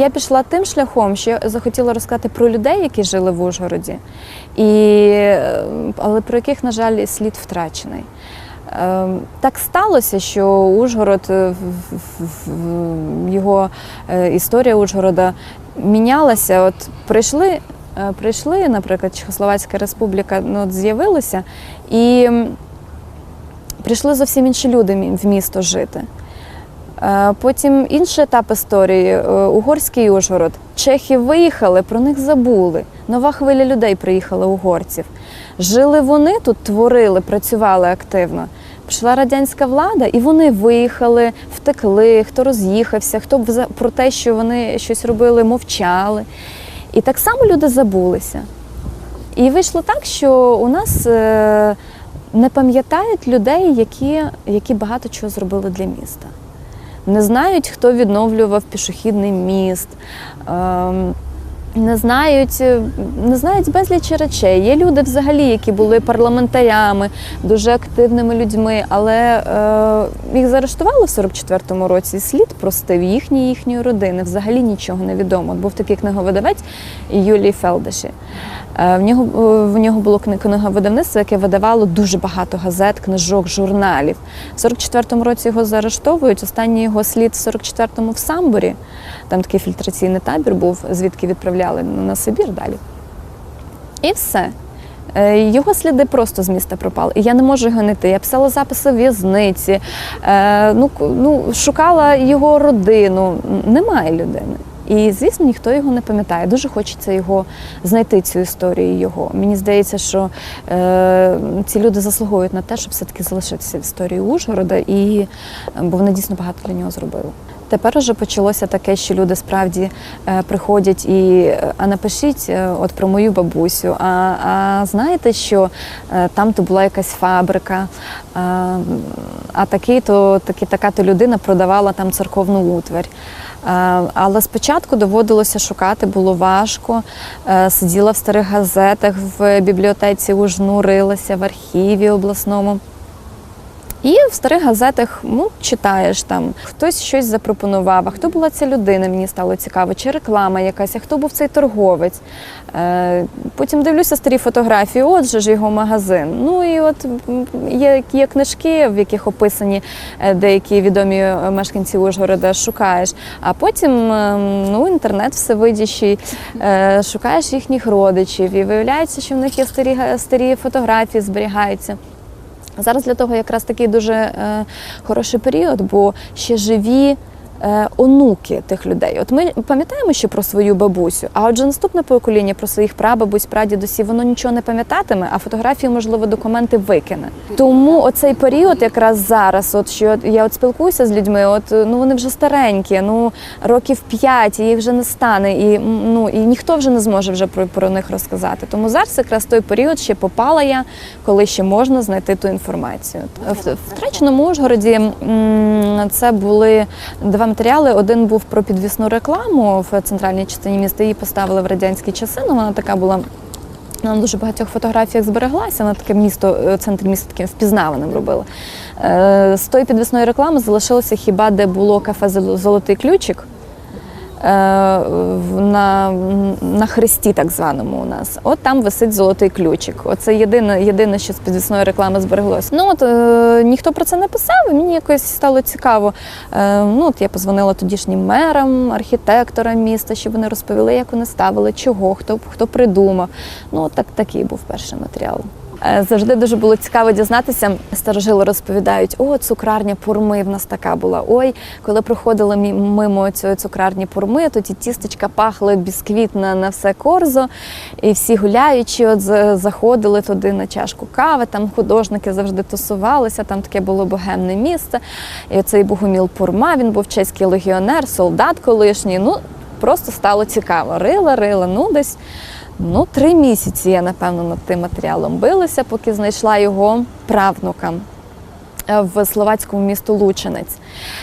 Я пішла тим шляхом, що я захотіла розказати про людей, які жили в Ужгороді, і, е, але про яких, на жаль, слід втрачений. Е, Так сталося, що Ужгород, е, його е, історія Ужгорода мінялася. От прийшли, прийшли, наприклад, Чехословацька республіка ну, от з'явилася, і прийшли зовсім інші люди в місто жити. Е, Потім інший етап історії е, угорський Ужгород. Чехи виїхали, про них забули. Нова хвиля людей приїхала угорців. Жили вони тут, творили, працювали активно. Прийшла радянська влада, і вони виїхали, втекли, хто роз'їхався, хто про те, що вони щось робили, мовчали. І так само люди забулися. І вийшло так, що у нас е, не пам'ятають людей, які, які багато чого зробили для міста. Не знають, хто відновлював пішохідний міст. Не знають, е, не знають безліч речей. Є люди взагалі, які були парламентарями, дуже активними людьми, але е, їх заарештували в 44-му році. Слід простив їхні їхньої родини. Взагалі нічого не відомо. Був такий книговидавець Юлій Фелдеші. Е, В нього, е, в нього було кни- книговидавництво, яке видавало дуже багато газет, книжок, журналів. В 44-му році його заарештовують. Останній його слід в 44-му в Самборі. Там такий фільтраційний табір був, звідки відправляли на Сибір далі. І все. Е, Його сліди просто з міста пропали. Я не можу його знайти. Я писала записи в в'язниці, е, ну, ну, шукала його родину. Немає людини. І, звісно, ніхто його не пам'ятає. Дуже хочеться його знайти, цю історію його. Мені здається, що е, ці люди заслуговують на те, щоб все-таки залишитися в історії Ужгорода, і, бо вони дійсно багато для нього зробили. Тепер уже почалося таке, що люди справді е, приходять і е, а напишіть е, от про мою бабусю. А, а знаєте, що там то була якась фабрика, а, а такий то таки, така то людина продавала там церковну утварь. Але спочатку доводилося шукати, було важко. Сиділа в старих газетах в бібліотеці, ужнурилася в архіві обласному. І в старих газетах ну, читаєш там, хтось щось запропонував, а хто була ця людина, мені стало цікаво, чи реклама якась, а хто був цей торговець. Е, потім дивлюся старі фотографії, от же ж його магазин. Ну і от є, є книжки, в яких описані е, деякі відомі е, мешканці Ужгорода, шукаєш. А потім е, ну, інтернет всевидящий, е, шукаєш їхніх родичів, і виявляється, що в них є старі, старі фотографії, зберігаються. Зараз для того якраз такий дуже е, хороший період, бо ще живі онуки тих людей. От ми пам'ятаємо ще про свою бабусю, а отже, наступне покоління про своїх прабабусь, прадідусів, воно нічого не пам'ятатиме, а фотографії, можливо, документи викине. Тому оцей період, якраз зараз, от що я от спілкуюся з людьми, от ну вони вже старенькі, ну років п'ять, їх вже не стане, і ну і ніхто вже не зможе вже про, про них розказати. Тому зараз якраз той період ще попала я, коли ще можна знайти ту інформацію. В втраченому Ужгороді це були два матеріали. Один був про підвісну рекламу в центральній частині міста. Її поставили в радянські часи. Ну вона така була. На дуже багатьох фотографіях збереглася, вона таке місто, е, центр міста таким впізнаваним робила. Е, З тої підвісної реклами залишилося хіба де було кафе Золотий ключик. Е, На, на хресті, так званому у нас. От там висить золотий ключик. Оце єдине, єдине, що з підвісної реклами збереглося. Ну от е, ніхто про це не писав, і мені якось стало цікаво. Е, ну от я позвонила тодішнім мерам, архітекторам міста, щоб вони розповіли, як вони ставили, чого, хто, хто придумав. Ну, от так, такий був перший матеріал. Е, Завжди дуже було цікаво дізнатися. Старожили розповідають, о, цукрарня пурми в нас така була. Ой, коли проходили мимо цієї цукрарні пурми, то ті тістечка пахли бісквіт на, все корзо. І всі гуляючи, от заходили туди на чашку кави. Там художники завжди тусувалися, там таке було богемне місце. І оцей Богоміл Пурма, він був чеський легіонер, солдат колишній. Ну, просто стало цікаво. Рила, рила, ну десь. Ну, три місяці я, напевно, над тим матеріалом билася, поки знайшла його правнука е, в словацькому місту Лучинець.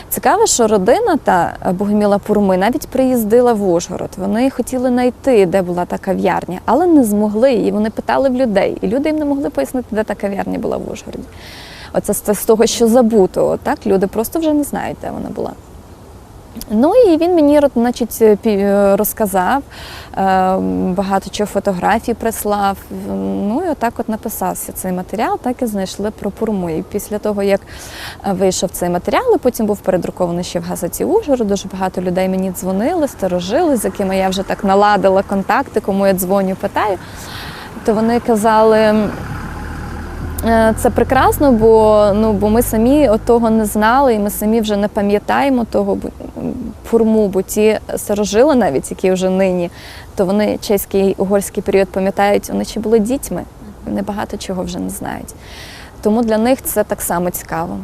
Цікаво, що родина та Богоміла Пурми навіть приїздила в Ужгород. Вони хотіли знайти, де була та кав'ярня, але не змогли. І вони питали в людей. І люди їм не могли пояснити, де та кав'ярня була в Ужгороді. Оце з того, що забуто. Так, люди просто вже не знають, де вона була. Ну і він мені значить, е, розказав, е, багато чого фотографій прислав. Ну і отак от написався цей матеріал, так і знайшли про Пурму. І після того, як е, вийшов цей матеріал, і потім був передрукований ще в газеті Ужгород, дуже багато людей мені дзвонили, старожили, з якими я вже так наладила контакти, кому я дзвоню, питаю. То вони казали. Е, Це прекрасно, бо ну бо ми самі от того не знали, і ми самі вже не пам'ятаємо того фурму, бо ті сирожили, навіть які вже нині, то вони чеський угорський період пам'ятають, вони ще були дітьми, вони багато чого вже не знають. Тому для них це так само цікаво.